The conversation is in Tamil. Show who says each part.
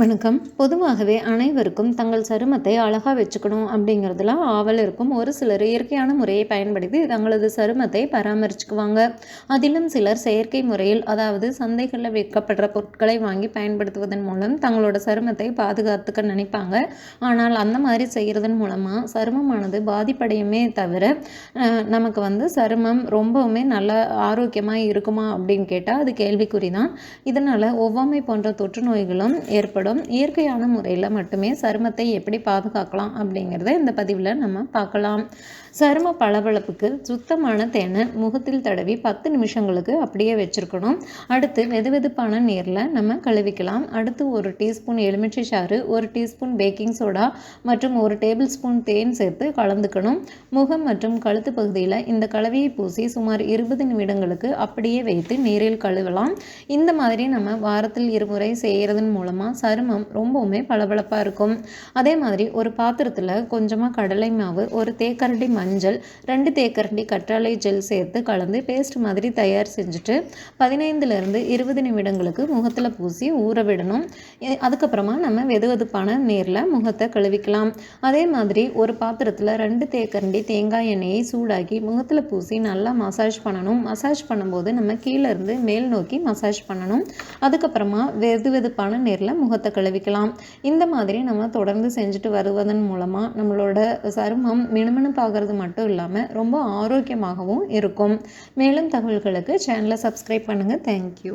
Speaker 1: வணக்கம். பொதுவாகவே அனைவருக்கும் தங்கள் சருமத்தை அழகாக வச்சுக்கணும் அப்படிங்கிறதுல ஆவல் இருக்கும் ஒரு சிலர் இயற்கையான முறையை பயன்படுத்தி தங்களது சருமத்தை பராமரிச்சுக்குவாங்க. அதிலும் சிலர் செயற்கை முறையில் அதாவது சந்தைகளில் விற்கப்படுற பொருட்களை வாங்கி பயன்படுத்துவதன் மூலம் தங்களோட சருமத்தை பாதுகாத்துக்க நினைப்பாங்க. ஆனால் அந்த மாதிரி செய்கிறதன் மூலமாக சருமமானது பாதிப்படையுமே தவிர நமக்கு வந்து சருமம் ரொம்பவுமே நல்ல ஆரோக்கியமாக இருக்குமா அப்படின்னு கேட்டால் அது கேள்விக்குறி தான் இதனால் ஒவ்வாமை போன்ற தொற்று நோய்களும் ஏற்படும். ஏற்படும். இயற்கையான முறையில் மட்டுமே சருமத்தை எப்படி பாதுகாக்கலாம் அப்படிங்கிறத இந்த பதிவில் நம்ம பார்க்கலாம். சரும பளபளப்புக்கு சுத்தமான தேனை முகத்தில் தடவி பத்து நிமிஷங்களுக்கு அப்படியே வச்சுருக்கணும். அடுத்து வெதுவெதுப்பான நீரில் நம்ம கழுவிக்கலாம். அடுத்து ஒரு டீஸ்பூன் எலுமிச்சை சாறு ஒரு டீஸ்பூன் பேக்கிங் சோடா மற்றும் ஒரு டேபிள் ஸ்பூன் தேன் சேர்த்து கலந்துக்கணும். முகம் மற்றும் கழுத்து பகுதியில் இந்த கலவையை பூசி சுமார் இருபது நிமிடங்களுக்கு அப்படியே வைத்து நீரில் கழுவலாம். இந்த மாதிரி நம்ம வாரத்தில் இருமுறை செய்கிறதன் மூலமாக சருமம் ரொம்பவுமே பளபளப்பாக இருக்கும். அதே மாதிரி ஒரு பாத்திரத்தில் கொஞ்சமாக கடலை மாவு ஒரு தேக்கரண்டி மஞ்சள் ரெண்டு தேக்கரண்டி கற்றாழை ஜெல் சேர்த்து கலந்து பேஸ்ட் மாதிரி தயார் செஞ்சுட்டு பதினைந்துலேருந்து இருபது நிமிடங்களுக்கு முகத்தில் பூசி ஊற விடணும். அதுக்கப்புறமா நம்ம வெது வெதுப்பான நீரில் முகத்தை கழுவிக்கலாம். அதே மாதிரி ஒரு பாத்திரத்தில் ரெண்டு தேக்கரண்டி தேங்காய் எண்ணெயை சூடாக்கி முகத்தில் பூசி நல்லா மசாஜ் பண்ணணும். மசாஜ் பண்ணும்போது நம்ம கீழே இருந்து மேல் நோக்கி மசாஜ் பண்ணணும். அதுக்கப்புறமா வெது வெதுப்பான நீரில் முகத்தை முகத்தை கழுவிக்கலாம் இந்த மாதிரி நம்ம தொடர்ந்து செஞ்சுட்டு வருவதன் மூலமாக நம்மளோட சருமம் மினுமினுப்பாகிறது மட்டும் இல்லாமல் ரொம்ப ஆரோக்கியமாகவும் இருக்கும். மேலும் தகவல்களுக்கு சேனலை சப்ஸ்கிரைப் பண்ணுங்கள் தேங்க்யூ